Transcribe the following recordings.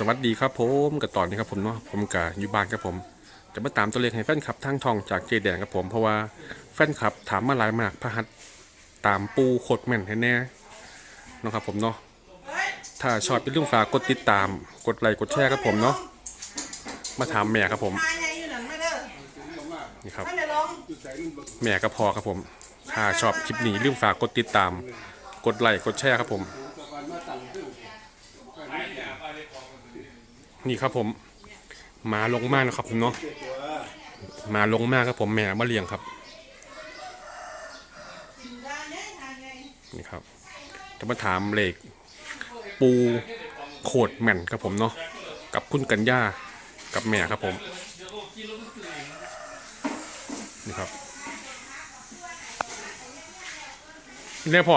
สวัสดีครับผมกับตอนนี้ครับผมเนาะผมกับอยู่บ้านครับผม จะมาตามตัวเลขให้แฟนคลับทางทองจากเจแดงครับผมเพราะว่าแฟนคลับถามมาหลายมากพระหัตตามปูโคตรแม่นแน่เนาะครับผมเนาะถ้าชอบอย่าลืมฝากกดติดตาม กดไลค์กดแชร์ครับผมเนาะมาถามแม่ครับผมนี่ครับแม่ก็พอครับผม ถ้าชอบคลิปนี้ลืมฝากกดติดตาม กดไลค์กดแชร์ครับผม นี่ครับผมมาลงมากนะครับผมเนาะมาลงมากครับผมแม่มาเลี้ยงครับนี่ครับจะมาถามเลขปูโคดแม่นครับผมเนาะกับคุณกัญญากับแม่ครับผมนี่ครับนี่ได้พ่อ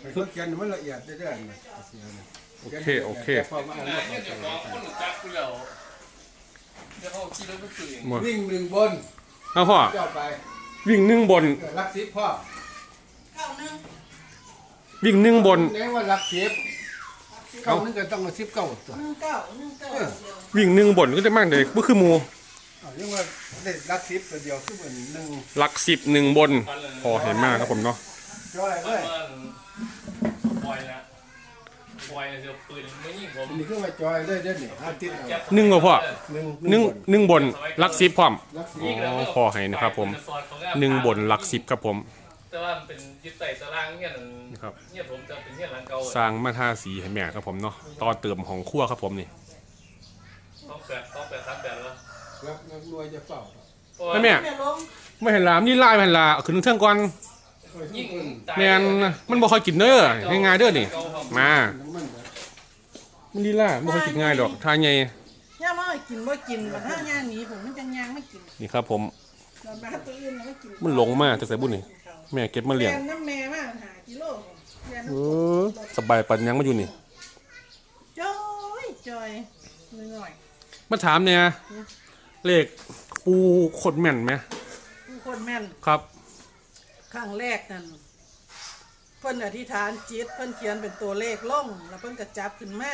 ไอ้นเขียนมันละเอียดได้เรื่อยๆนะเสียนะ โอเค โอเคมาอ่านแล้วเนี่ยเดี๋ยวเราคนรู้จักกูแล้วเดี๋ยวเขาขี่รถไปสื่อมาวิ่งหนึ่งบนเอาพ่อเจ้าไปวิ่งหนึ่งบนเออรักสิบพ่อเก้าหนึ่งวิ่งหนึ่งบน เน้นว่ารักสิบเก้านึ่งก็ต้องมาสิบเก้าตัวหนึ่งเก้าหนึ่งเก้าเดียววิ่งหนึ่งบนก็จะมากเลยก็คือหมูเอาเรียกว่าได้รักสิบตัวเดียวคือเหมือนหนึ่งหลักสิบหนึ่งบนพอเห็นมากครับผมเนาะจ้อยเลมันยมันปล่อยนะ ปล่อยเดี๋ยวปืนไม่ยิงผมอันนี้คือว่าจอยเลยเด้อนี่ห้าติดเอาหนึ่งก็พอหนึ่งหนึ่งหนึ่งบนหลักสิบพร้อม รักสิบอ๋อพอให้นะครับผม หนึ่งบนหลักสิบครับผม แต่ว่ามันเป็นยึดไต่ตารางเนี่ยนะครับ เนี่ยผมจะเป็นเนี่ยหลังเก่าสร้างมาทาสีให้แม่ครับผมเนาะต่อเติมของขั้วครับผมนี่ต้องแปดต้องแปดสามแปดแล้วรักนักรวยจะเฝ้าแล้วแม่ไม่ได้ลงไม่เห็นลามนี่ไล่ไม่เห็นลาเอาขึ้นเทิงก่อนยิ่ง แมนมันบ่ค่อยกินเด้อง่ายๆเด้อนี่มาน้ำมันแบบมันดีล่าบ่ค่อยกินง่ายดอกทานไงย่ามาให้กินบ่กินบัดห้าย่างหนีผมมันจังย่างไม่กินนี่ครับ ผมบัดมาตัวอื่นไม่กินมันหลงมากแต่ใส่บุญนี่แม่เก็บมาเลี้ยงแน้ำแม่มาหากิโลแม่เอน้ำอสบายปันยังมาอยู่นี่จอยจอยหน่อยมาถามเนี่ยเลขปูขดแม่นไหมๆผู้คนแม่นครับ ครั้งแรกนั่นเพิ่นอธิษฐานจิตเพิ่นเขียนเป็นตัวเลขล่องแล้วเพิ่นก็จับขึ้นมา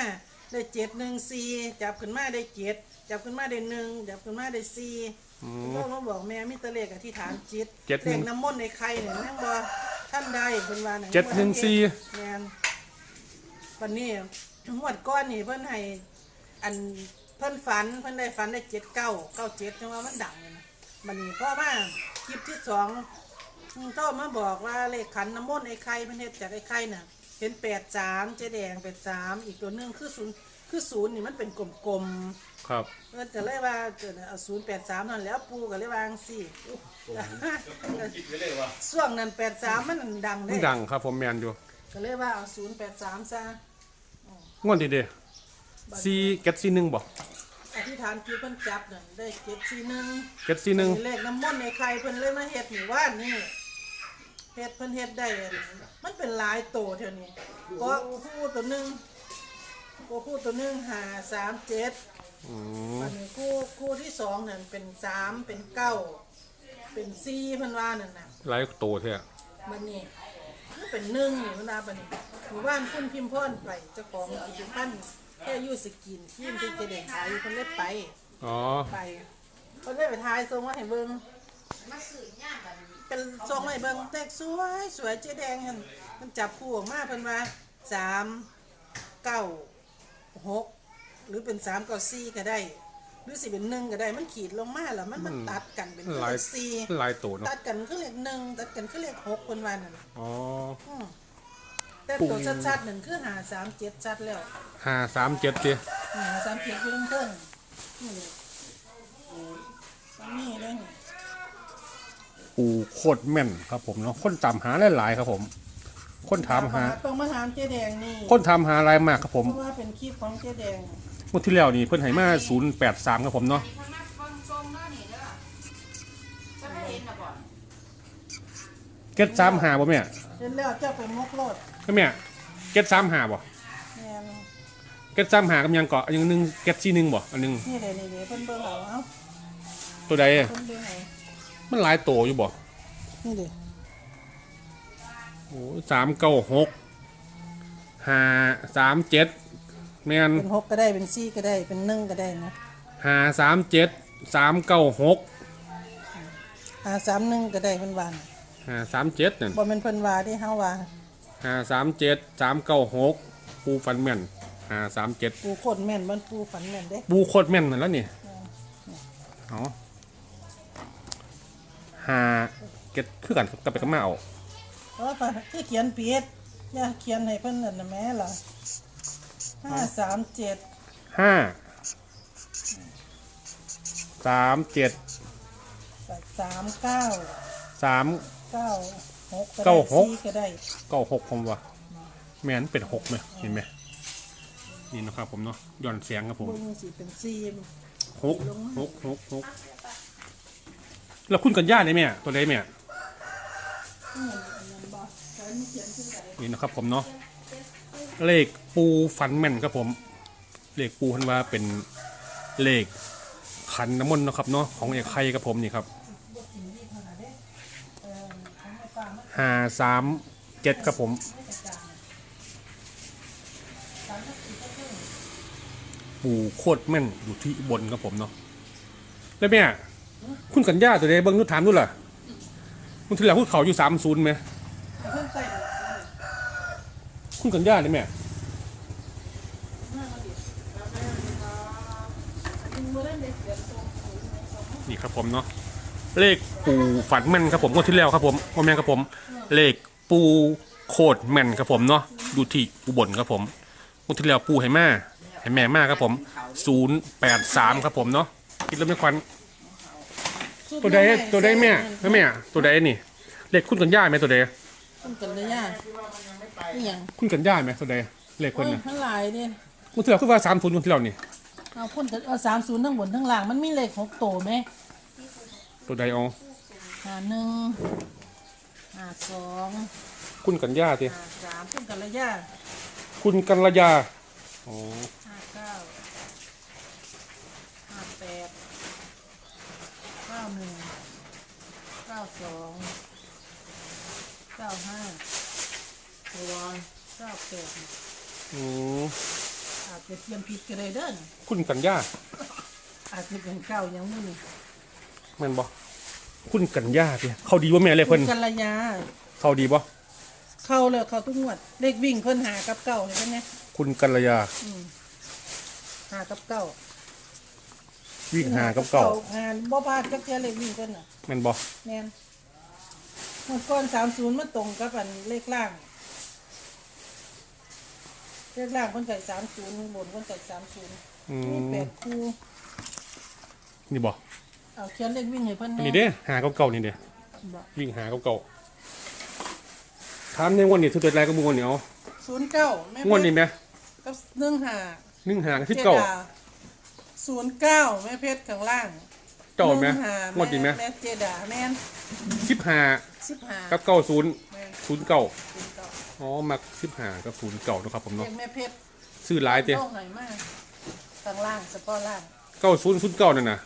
ได้เจ็ดหนึ่งสี่จับขึ้นมาได้เจ็ดจับขึ้นมาได้หนึ่งจับขึ้นมาได้สี่อืเพิ่มนก็มาบอกแม่มีแตะเลขอธิษฐานจิตเจ็ดหนึ่เลงขน้ำมนต์ในไข่เนี่ยนั่งบ่ท่านใดเพิ่นว่านั่นเจ็ดหนึ่งสี่ แม่นวันนี้งวดก้อนนี่เพิ่นให้อันเพิ่นฝันเพิ่นได้ฝันได้เจ็ดเก้าเก้าเจ็ดจังว่ามันดังเลยนะมันนี่พ่อมาคลิปที่สอง อืมโทรมาบอกว่าเลขขันน้ำมนต์ไอ้ไข่เพันเฮ็ดจากไอ้ไข่น่ะเห็นแปดสามเจ๊แดงแปดสามอีกตัวหนึงคือศูนย์คือศูนย์นี่มันเป็นกลมครับๆเออจะเลยว่าเกิดเอาศูนย์แปดสามนั่นแหล้วปูก็เลยวาจั่งสี่คิดไว้เลยว่าช่วงนั้นแปดสามมันดังมันเด้ดังครับผมแมนอยู่ก็เลยว่าเอาศูนย์แปดสามซะงวดดีเด้ซีเก็ตซีหนึ่งบ่อธิษฐานคือเพิ่นจับนั่นได้เจ็ดสี่หนึ่งเก็ตซีหนึ่งเลขน้ำมนต์ในไข่เพิ่นเลยมาเฮ็ดนี่ว่านนี่ เฮ็ดเพิ่นเฮ็ดได้อันมันเป็นหลายโตเท่านี้ก็คู่ตัวหนึงก็คู่ตัวหนึงหาสามเจ็ดอืมอันนี้คู่คู่ที่สองนั่นเป็นสามเป็นเก้าเป็นสี่เพิ่นว่านั่นน่ะไลฟ์โตแท้มันนี่มันเป็นหนึ่งนี่เพิ่นว่าบัดนี้หมู่บ้านคุณพิมพ์พ่นไปเจ้าของกิจพันธ์แค่อยู่สกินทีมที่เจเด่นขายอยู่เพิ่นเลยไปอ๋อ ไปเพิ่นเลยไปทายทรงว่าให้เบิ่ง เป็นทรงให้เบิ่งแต่สวยสวยเจ๊แดงหั่นมันจับคู่ออกมาเพิ่นว่าสามเก้าหกหรือเป็นสามเก้าสี่ก็ได้ หรือสิเป็นหนึ่งก็ได้มันขีดลงมาแล้วมันมันตัดกันเป็นมันเลหลายขสี่มันหลายโตเนาะตัดกันคือเลขหนึ่งตัดกันคือเลขหกเพิ่นว่านั่นน่ะอ๋อ อืมแต่ตัวชัดๆหนึ่งคือหาสามเจ็ดชัดแล้วห้าสามเจ็ดเจ้หาสามเจ็ดคือเพิ่งนี่เลยนี่เลยนี่ ปูโคตรแม่นครับผมเนาะคนตามหาหลายๆครับผม คนถามหา ต้องมาถามเจ๊แดงนี่คนถามหาหลายมากครับผม เพราะว่าเป็นคลิปของเจ๊แดงงวดที่แล้วนี่เพิ่นให้มา083ครับผมเนาะทำมาฟังทรงเนาะนี่เด้อจะไม่เห็นนะบ่เก็ต35บ่แม่เห็นแล้วเจ้าเป็นมกโลดแม่เก็ต35บ่แม่นเก็ต35กับหยังเกาะอันหนึงเก็ต41บ่อันหนึงนี่เลยนี่เลยเพิ่นเบิ่งเอาเอาตัวใดเพิ่นเบิ่งเอา มันหลายโตอยู่บ่นี่เลยโอ้396 537แม่นเป็นหกก็ได้เป็นสี่ก็ได้เป็นหนึ่งก็ได้นะหาสามเจ็ดสามเก้าหกหาสามหนึ่งก็ได้เพิ่นว่าน่ะหาสามเจ็ดนั่นบ่แม่นเพิ่นว่าที่เฮาว่าหาสามเจ็ดสามเก้าหกปูฟันแม่นหาสามเจ็ดปูโคตรแม่นมันปูฝันแม่นเด้ปูโคตรแม่นนั่นแล้วนี่เอา หาเก็ดคือกันกลับไปกับมาเอาเพราะว่าที่เขียนผิดอย่าเขียนให้เพิ่นนั่นน่ะแม่ล่ะห้าสามเจ็ดห้าสามเจ็ดสามเก้าสามเก้าหกเก้าหก สี่ก็ได้เก้าหกผมว่าแม่นเป็นหกไหมเห็นไหมนี่นะครับผมเนาะย้อนเสียงครับผมเบิ่งสิเป็นสี่หกหกหกหก แล้วคุณกันย่าได้ไหมอะตัวใดไหมอะนี่นะครับผมเนาะเลขปูฟันแม่นครับผม เลขปูทันว่าเป็นเลขขันน้ำมนต์นะครับเนาะของเอกไข่ครับผมนี่ครับห้าสามเจ็ดครับผมปูโคตรแม่นอยู่ที่บนครับผมเนาะแล้วแม่ คุณกัญญาตัวใดเบิ้งนุถามนู่นล่ะมันทีหลังพูดเขาอยู่สามศูนย์ไหมคุณกัญญาเนี่ยแม่นี่ครับผมเนาะเลขปูฝันแม่นครับผมงวดที่แล้วครับผมงวดแม่นครับผม เลขปูโคตรแม่นครับผมเนาะอยู่ที่อุบลครับผมงวดที่แล้วปูให้แม่ให้แม่มากครับผมศูนย์แปดสามครับผมเนาะคิดแล้วไม่ควัน ตัวใดตัวใดแม่แล้วแม่ตัวใดนี่เลขคุณกัญญาไหมตัวใดคุณกันเลยย่าอีหยังคุณกัญญาไหมตัวใดเลขคโอ้นยน่ะมันหลายเด้งวดที่แล้วคือว่าสามศูนย์งวดที่แล้วนี่เอาคุณกันเอาสามศูนย์ทั้งบนทั้งล่างมันมีเลขหกโตวไหมตัวใดเอาหาหนึ่งหาสองคุณกัญญาทีหาสามคุณกันเลยย่าคุณกัลยาอ๋อห้าเก้าห้าแปดเก้าหนึ่งเก้าสองเก้าห้าตัว เก้าแปดอืมอาจจะเทียมผิดก็ได้เด้อนคุณกัญญาอาจจะเป็นเก้ายังไม่มีแม่นบ่คุณกัญญาทีเขาดีว่าแม่เลยเพิ่นกัลยาเขาดีบ่เข้าเลยเข้าทุกงวดเลขวิ่งเพิ่นหากับเก้าเห็นไหมคุณกัลยาหากับเก้าวิ่งหากับเก่าหาบ่พลาดกับเทียเลขวิ่งเพิ่นน่ะแม่นบ่แม่นเมื่อก่อนสามศูนย์มาตรงกับอันเลขล่าง เลขล่างเพิ่นใส่สามศูนย์บนเพิ่นใส่สามศูนย์อืมีมแปดคู่นี่บ่เอาเขียนเลขวิ่งให้เพิ่นอันแน่นี้เด้หากับเก่านี่เด้บ่วิ่งหากับเก่าถามในงวันนี้ทุกตัวแรกก็มึงวันนี้เอาศูนย์เก้าแม่งวดนี้ไหมกับหนึ่งหานึ่งหากับที่เก่าศูนย์เก้าแม่เพชรข้างล่างเก่าไหมนึ่งหางวดนี้ไหมแม่เจดาแม่นสิบหาสิบหากับเก่าศูนย์แม่นศูนย์เก่าศูนย์เก้า อ๋อมักสิบหากับศูนย์เก่านะครับผมเลเนาะขแม่เพชรซื้อหลายเต้โล่งหน่อยมากข้างล่างเฉพาะล่างเก้าศูนย์ศูนย์เก่านั่นน่ะ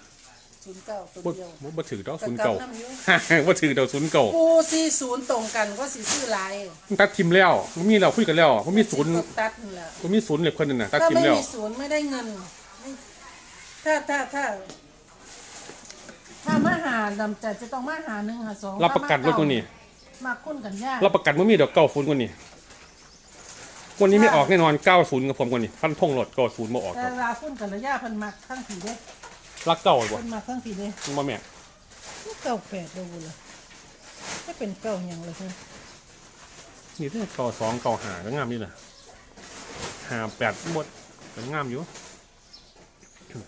ศูนย์เก้าตัวบ่เดียวบ่บ่ถือดอกกระศูนย์กับเก่าน้ำอยูบ่ถือดอกศูนย์เก่าปูสี่ศูนย์ตรงกันก็สีซื้อหลายมันตัดทิมแล้วมันมีเราคุยกันแล้วมันมีศูนย์ตกตัดนี่แหละมันมีศูนย์เหล็กคนนึงน่ะตัดถ้าทิมไม่แล้วมีศูนย์ไม่ได้เงินไม่ถ้าถ้าถ้าถ้ามาหาดำจะจะต้องมาหาหนึ่งหาสองรับประกันรถตัวนี้ มาคุ้นกันยากรับประกันว่ามีดอกเก้าศูนย์กว่านี้วันนี้ไม่ออกแน่นอนเก้าศูนย์กับผมกว่านี้ฟันธงรถเก้าศูนย์บ่ออกแต่ครับลาคุ้นกันระยะเพันมักทั้งผีเด้รักเก่าบ่เพิ่นมักทั้งผีเด้มันบ่แม่เก้าแปดดูเลยไม่เป็นเก้าหยังเลยคือนี่เด้อเก้าสองเก้าห้าก็งามนี่น่ะห้าแปดหมดก็งามอยู่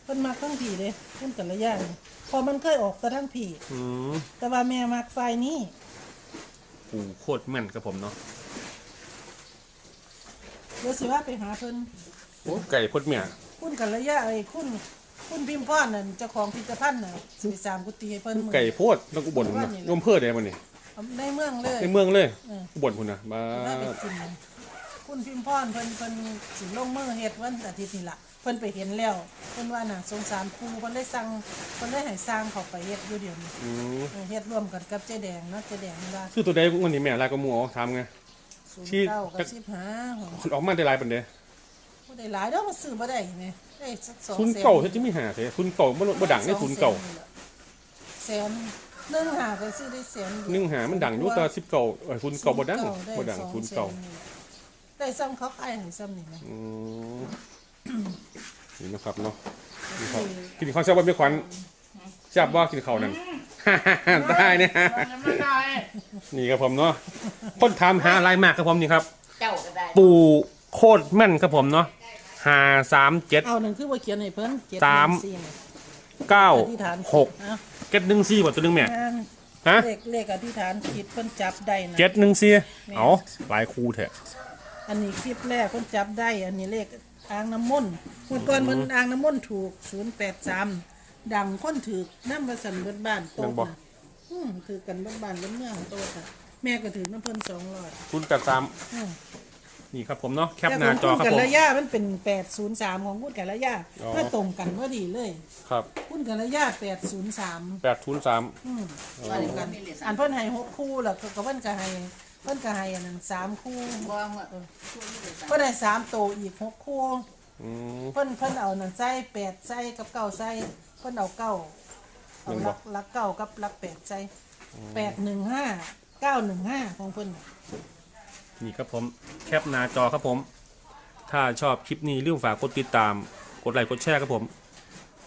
เพิ่นมักทั้งผีเด้คุ้นกันระยะนี่พอมันเคยออกแต่ทั้งผี อืมแต่ว่าแม่มักไฟนี้ ปูโคตรแม่นกับผมเนาะเดี๋ยวสิว่าไปหาเพิ่นโอ้ไก่พดแม่คุ้นกันระยะไอ้คุ้นคุ้นพิมพ์พ่อนั่นเจ้าของพิพิธภัณฑ์น่ะสิไปสร้ามกุฏิให้เพิ่นมื้อไก่โพดต้องอุบลพุ่นน่ะยมเพื่อได้มันนี่เอาในเมืองเลยในเมืองเลยเอออุบลพุ่นน่ะมา น่าไปกิน คุณพิมพ์พรเพิ่นเพิ่นสิลงมือเฮ็ดวันอาทิตย์นี่ล่ะเพิ่นไปเห็นแล้วเพิ่นว่าน่ะสงสารครูเพิ่นได้สั่งเพิ่นได้ให้สร้างเขาไปเฮ็ดอยู่เดี๋ยวนี้อืมเออเฮ็ดร่วมกันกับเจ๊แดงเนาะเจ๊แดงนี่ว่าคือตัวใดวันนี้แม่ลายก็หมูเอาทำไง ที่ 09กับ15คนออกมาได้หลายปันเด้โอ้บ่ได้หลายเด้อมันซื้อบ่ได้แหมได้สัก2 ศูนย์เก่าเฮ็ดจะมีหาเด้ศูนย์เก่าบ่บ่ดังในศูนย์เก่าแสนหนึ่งหาก็ซื้อได้แสนเดียว หนึ่งหามันดังอยู่แต่สิบเก่าเออศูนย์เก่าบ่ดังบ่ดังศูนย์เก่า ได้ซ้ำเขาขายให้ซ้ำนี่นะอืมนี่นะครับเนาะนี่ครับกินข้าวแซ่บบ่มีขวัญแซ่บบ่กินข้าวนั่นได้เนี่ยไม่ได้นี่ครับผมเนาะคนถามหาอะไรมากครับผมนี่ครับ เจ้าก็ได้ปูโคตรแม่นครับผมเนาะห้าสามเจ็ด เอาหนึ่งคือว่าเขียนให้เพิ่นเจ็ดสามหนึ่งสี่เนี่ยเก้าอธิษฐานหกเอาเจ็ดหนึ่งสี่บ่ตัวหนึงแม่อ่านฮะเลขเลขอธิษฐานจิตเพิ่นจับได้นะเจ็ดหนึ่งสี่เอาหลายคู่แท้ อันนี้คลิปแรกเพิ่นจับได้ อันนี้เลขอ่างน้ำมนต์เมื่อก่อนมันอ่างน้ำมนต์ถูก083ดังคนถูกน้ำประสันเบิดบ้านโตกนะอืมถือกันเบิดบ้านเบิดเมืองโตกอะแม่ก็ถือน้ำเพิ่น200คุณแปดสามอืมนี่ครับผมเนาะแคปแต่หน้าของจอคุณครับกันผม ระยะมันเป็น803ของคุณกันระยะอ๋อมาตรงกันพอดีเลยครับคุณกันระยะ803แปดศูนย์สามอืมว่าตรเดี๋ยงวกันมีเหรียญอันเพิ่นให้หกคู่แล้วก็เพิ่นก็ให้ เพิ่นก็ให้อันนั้นสามคู่บ่ว่าช่วยมีเหรียญเพิ่นให้สามโตวอีกหกคู่ อืม เพิ่นเพิ่นเอานั่นใส่แปดใส่กับเก้าใส่เพิ่นเอาเก้าเอาแม่นบ่ ลักลักเก้ากับลักแปดใส่แปดหนึ่งห้าเก้าหนึ่งห้าของเพิ่นน่ะนี่ครับผมแคปหน้าจอครับผม ถ้าชอบคลิปนี้ลืมฝากกดติดตาม กดไลค์กดแชร์ครับผม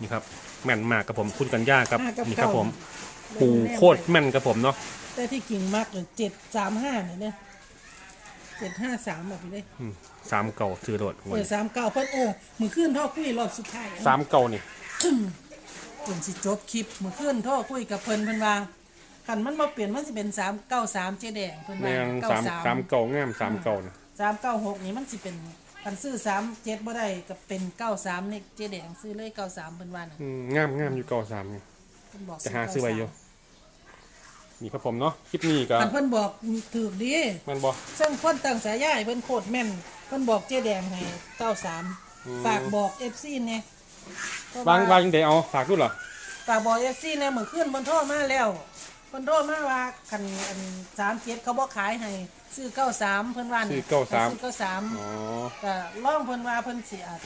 นี่ครับแม่นมากครับผมคุณกัญญาครับห้ากับนี่ครับผมเก้าปูโคตรแม่นครับผมเนาะ แต่ที่กิ่งมากเลยเจ็ดสามห้าเนี่ยเนี่ยเจ็ดห้าสามแบบนี้เลยอืมสามเก่าถือโดดเออสามเก้าเพิ่นเออมือขึ้นท่อคุยรอบสุดท้ายสามเก่านี่จนสิจบคลิปมือขึ้นท่อคุยกับเพิ่นเพิ่นว่าคันมันมาเปลี่ยนมันสิเป็นสามเก้าสามเจ๊แดงเพิ่นแม่ว่างเก้าสามสามสามเก่างามสามเก่านะสามเก้าหกนี่มันสิเป็นคันซื้อสามเจ็ดบ่ได้ก็เป็นเก้าสามนี่เจ๊แดงซื้อเลยเก้าสามเพิ่นว่าน่ะอืมงามงามอยู่เก่าสามนี่เพิ่นบอกจะหาซื้อไว้อยู่ นี่ครับผมเนาะคลิปนี้ก็คันเพิ่นบอกถูกดีแมันบ่ซึ่งคนตั้งสายยายเพิ่นโคตรแม่น เพิ่นบอกเจ๊แดงให้เก้าสามฝากบอก FC เนี่ยเพระวางวางยังไงเอาฝากด้วยเหรอฝากบอก FC เนี่ยมื้อคืนเพิ่นโทรมาแล้วเพิ่นโทรมาว่าคันอัน37เขาบ่ขายให้ซื้อ93เพิ่นว่าซื้นี่อเก้าสามซื้อ93อ๋อก็ล่องเพิ่นว่าเพิ่นสิอาจ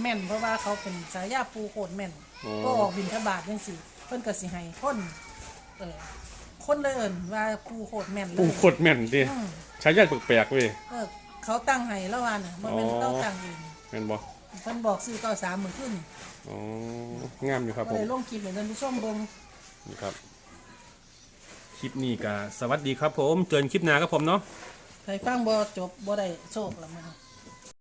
แม่นเพราะว่าเขาเป็นสายาปูโคตรแม่นอ๋อก็ออกบินทบาทจังซี่เพิ่นก็สิให้คนเออ คนเลยเอิ้นว่าปูโคตรแม่นเลปูยโคตรแม่นดิอืมใช้ยาแปลกๆเว้ยเออเขาตั้งให้แล้วว่าน่ะบ่แม่นอ๋อเราตั้งเองแม่นบ่เพิ่นบอกซื้อ93มื้อคืนอ๋องามอยู่ครับบ่ผมได้ลงคลิปให้ท่านผู้ชมเบิ่ง นี่ครับ คลิปนี้ก็สวัสดีครับผม เจอกันคลิปหน้าครับผมเนาะ ใครฟังบ่จบบ่ได้โชคละมื้อนี้